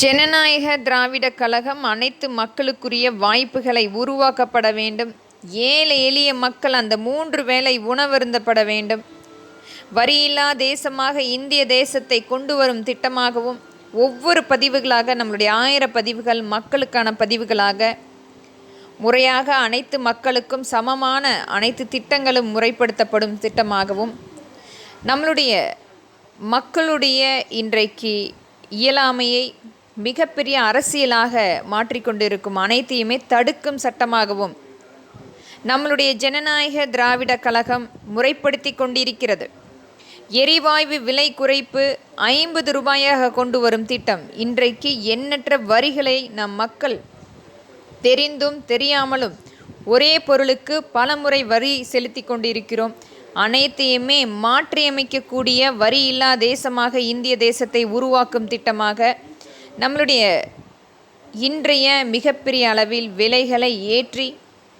ஜனநாயக திராவிட கழகம் அனைத்து மக்களுக்குரிய வாய்ப்புகளை உருவாக்கப்பட வேண்டும். ஏழை எளிய மக்கள் அந்த மூன்று வேளை உணவருந்தப்பட வேண்டும். வரியில்லா தேசமாக இந்திய தேசத்தை கொண்டு வரும் திட்டமாகவும் ஒவ்வொரு பதிவுகளாக நம்மளுடைய ஆயிர பதிவுகள் மக்களுக்கான பதிவுகளாக முறையாக அனைத்து மக்களுக்கும் சமமான அனைத்து திட்டங்களும் முறைப்படுத்தப்படும் திட்டமாகவும் நம்மளுடைய மக்களுடைய இன்றைக்கு இயலாமையை மிகப்பெரிய அரசியலாக மாற்றிக்கொண்டிருக்கும் அனைத்தையுமே தடுக்கும் சட்டமாகவும் நம்மளுடைய ஜனநாயக திராவிட கழகம் முறைப்படுத்தி கொண்டிருக்கிறது. எரிவாயு விலை குறைப்பு ஐம்பது ரூபாயாக கொண்டு வரும் திட்டம் இன்றைக்கு எண்ணற்ற வரிகளை நம் மக்கள் தெரிந்தும் தெரியாமலும் ஒரே பொருளுக்கு பலமுறை வரி செலுத்தி கொண்டிருக்கிறோம். அனைத்தையுமே மாற்றியமைக்கக்கூடிய வரி இல்லா தேசமாக இந்திய தேசத்தை உருவாக்கும் திட்டமாக நம்மளுடைய இன்றைய மிகப்பெரிய அளவில் விலைகளை ஏற்றி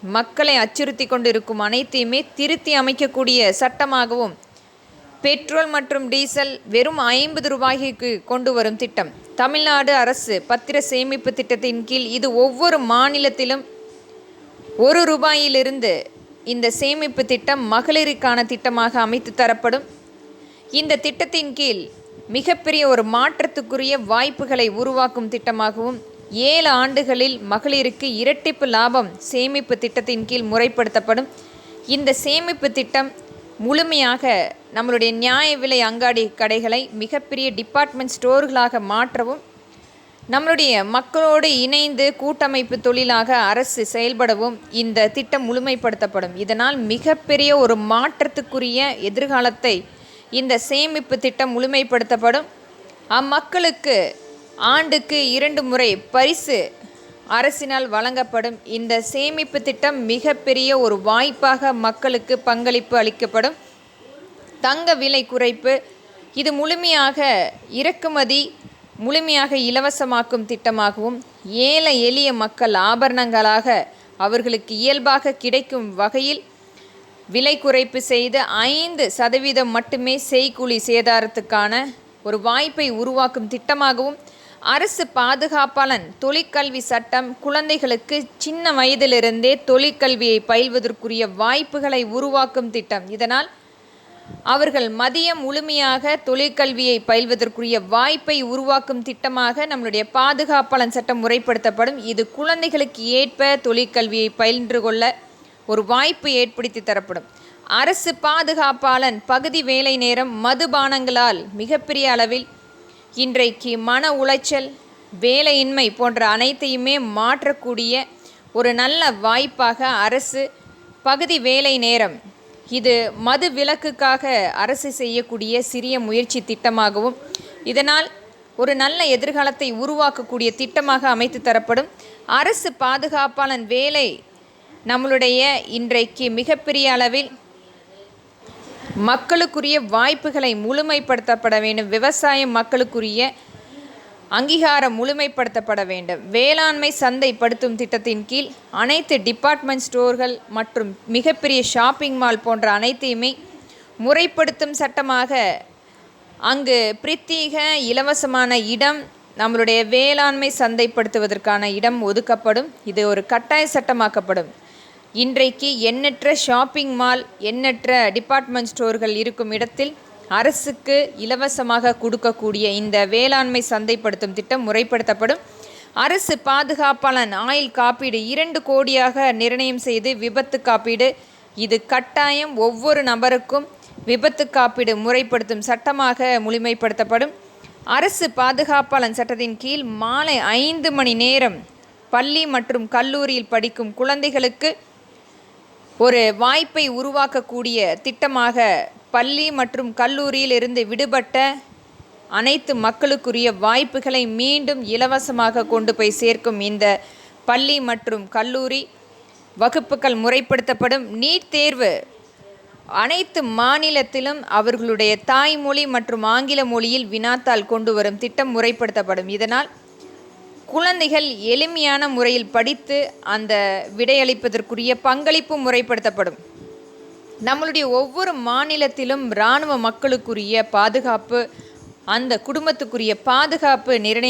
மக்களை அச்சுறுத்தி கொண்டிருக்கும் அனைத்தையுமே திருத்தி அமைக்கக்கூடிய சட்டமாகவும் பெட்ரோல் மற்றும் டீசல் வெறும் ஐம்பது ரூபாய்க்கு கொண்டு வரும் திட்டம். தமிழ்நாடு அரசு பத்திர சேமிப்பு திட்டத்தின் கீழ் இது ஒவ்வொரு மாநிலத்திலும் ஒரு ரூபாயிலிருந்து இந்த சேமிப்பு திட்டம் மகளிருக்கான திட்டமாக அமைத்து தரப்படும். இந்த திட்டத்தின் கீழ் மிகப்பெரிய ஒரு மாற்றத்துக்குரிய வாய்ப்புகளை உருவாக்கும் திட்டமாகவும் ஏழு ஆண்டுகளில் மகளிருக்கு இரட்டிப்பு லாபம் சேமிப்பு திட்டத்தின் கீழ் முறைப்படுத்தப்படும். இந்த சேமிப்பு திட்டம் முழுமையாக நம்மளுடைய நியாய விலை அங்காடி கடைகளை மிகப்பெரிய டிபார்ட்மெண்ட் ஸ்டோர்களாக மாற்றவும் நம்மளுடைய மக்களோடு இணைந்து கூட்டமைப்பு தொழிலாக அரசு செயல்படவும் இந்த திட்டம் முழுமைப்படுத்தப்படும். இதனால் மிகப்பெரிய ஒரு மாற்றத்துக்குரிய எதிர்காலத்தை இந்த சேமிப்பு திட்டம் முழுமைப்படுத்தப்படும். அம்மக்களுக்கு ஆண்டுக்கு இரண்டு முறை பரிசு அரசினால் வழங்கப்படும். இந்த சேமிப்பு திட்டம் மிகப்பெரிய ஒரு வாய்ப்பாக மக்களுக்கு பங்களிப்பு அளிக்கப்படும். தங்க விலை குறைப்பு இது முழுமையாக இறக்குமதி முழுமையாக இலவசமாக்கும் திட்டமாகவும் ஏழை எளிய மக்கள் ஆபரணங்களாக அவர்களுக்கு இயல்பாக கிடைக்கும் வகையில் விலை குறைப்பு செய்து ஐந்து சதவீதம் மட்டுமே செய்கூலி சேதாரத்துக்கான ஒரு வாய்ப்பை உருவாக்கும் திட்டமாகவும் அரசு பாதுகாப்பாளன் தொழிற்கல்வி சட்டம் குழந்தைகளுக்கு சின்ன வயதிலிருந்தே தொழிற்கல்வியை பயில்வதற்குரிய வாய்ப்புகளை உருவாக்கும் திட்டம். இதனால் அவர்கள் மதியம் முழுமையாக தொழிற்கல்வியை பயில்வதற்குரிய வாய்ப்பை உருவாக்கும் திட்டமாக நம்மளுடைய பாதுகாப்பாளன் சட்டம் முறைப்படுத்தப்படும். இது குழந்தைகளுக்கு ஏற்ப தொழிற்கல்வியை பயின்று கொள்ள ஒரு வாய்ப்பு ஏற்படுத்தி தரப்படும். அரசு பாதுகாப்பாளன் பகுதி வேலை நேரம் மதுபானங்களால் மிகப்பெரிய அளவில் இன்றைக்கு மன உளைச்சல் வேலையின்மை போன்ற அனைத்தையுமே மாற்றக்கூடிய ஒரு நல்ல வாய்ப்பாக அரசு பகுதி வேலை நேரம் இது மது விலக்குக்காக அரசு செய்யக்கூடிய சிறிய முயற்சி திட்டமாகவும் இதனால் ஒரு நல்ல எதிர்காலத்தை உருவாக்கக்கூடிய திட்டமாக அமைத்து தரப்படும். அரசு பாதுகாப்பாளன் வேலை நம்மளுடைய இன்றைக்கு மிகப்பெரிய அளவில் மக்களுக்குரிய வாய்ப்புகளை முழுமைப்படுத்தப்பட வேண்டும். விவசாயம் மக்களுக்குரிய அங்கீகாரம் முழுமைப்படுத்தப்பட வேண்டும். வேளாண்மை சந்தைப்படுத்தும் திட்டத்தின் கீழ் அனைத்து டிபார்ட்மெண்ட் ஸ்டோர்கள் மற்றும் மிகப்பெரிய ஷாப்பிங் மால் போன்ற அனைத்தையுமே முறைப்படுத்தும் சட்டமாக அங்கு பிரத்யேக இலவசமான இடம் நம்மளுடைய வேளாண்மை சந்தைப்படுத்துவதற்கான இடம் ஒதுக்கப்படும். இது ஒரு கட்டாய சட்டமாக்கப்படும். இன்றைக்கு எண்ணற்ற ஷாப்பிங் மால் எண்ணற்ற டிபார்ட்மெண்ட் ஸ்டோர்கள் இருக்கும் இடத்தில் அரசுக்கு இலவசமாக கொடுக்கக்கூடிய இந்த வேளாண்மை சந்தைப்படுத்தும் திட்டம் முறைப்படுத்தப்படும். அரசு பாதுகாப்பாளன் ஆயில் காப்பீடு இரண்டு கோடியாக நிர்ணயம் செய்து விபத்து காப்பீடு. இது கட்டாயம் ஒவ்வொரு நபருக்கும் விபத்து காப்பீடு முறைப்படுத்தும் சட்டமாக முழுமைப்படுத்தப்படும். அரசு பாதுகாப்பாளன் சட்டத்தின் கீழ் மாலை ஐந்து மணி நேரம் பள்ளி மற்றும் கல்லூரியில் படிக்கும் குழந்தைகளுக்கு ஒரு வாய்ப்பை உருவாக்கக்கூடிய திட்டமாக பள்ளி மற்றும் கல்லூரியில் இருந்து விடுபட்ட அனைத்து மக்களுக்குரிய வாய்ப்புகளை மீண்டும் இலவசமாக கொண்டு போய் சேர்க்கும் இந்த பள்ளி மற்றும் கல்லூரி வகுப்புகள் முறைப்படுத்தப்படும். நீட் தேர்வு அனைத்து மாநிலத்திலும் அவர்களுடைய தாய்மொழி மற்றும் ஆங்கில மொழியில் வினாத்தால் கொண்டு வரும் திட்டம் முறைப்படுத்தப்படும். இதனால் குழந்தைகள் எளிமையான முறையில் படித்து அந்த விடையளிப்பதற்குரிய பங்களிப்பு முறைப்படுத்தப்படும். நம்மளுடைய ஒவ்வொரு மாநிலத்திலும் இராணுவ மக்களுக்குரிய பாதுகாப்பு அந்த குடும்பத்துக்குரிய பாதுகாப்பு நிர்ணய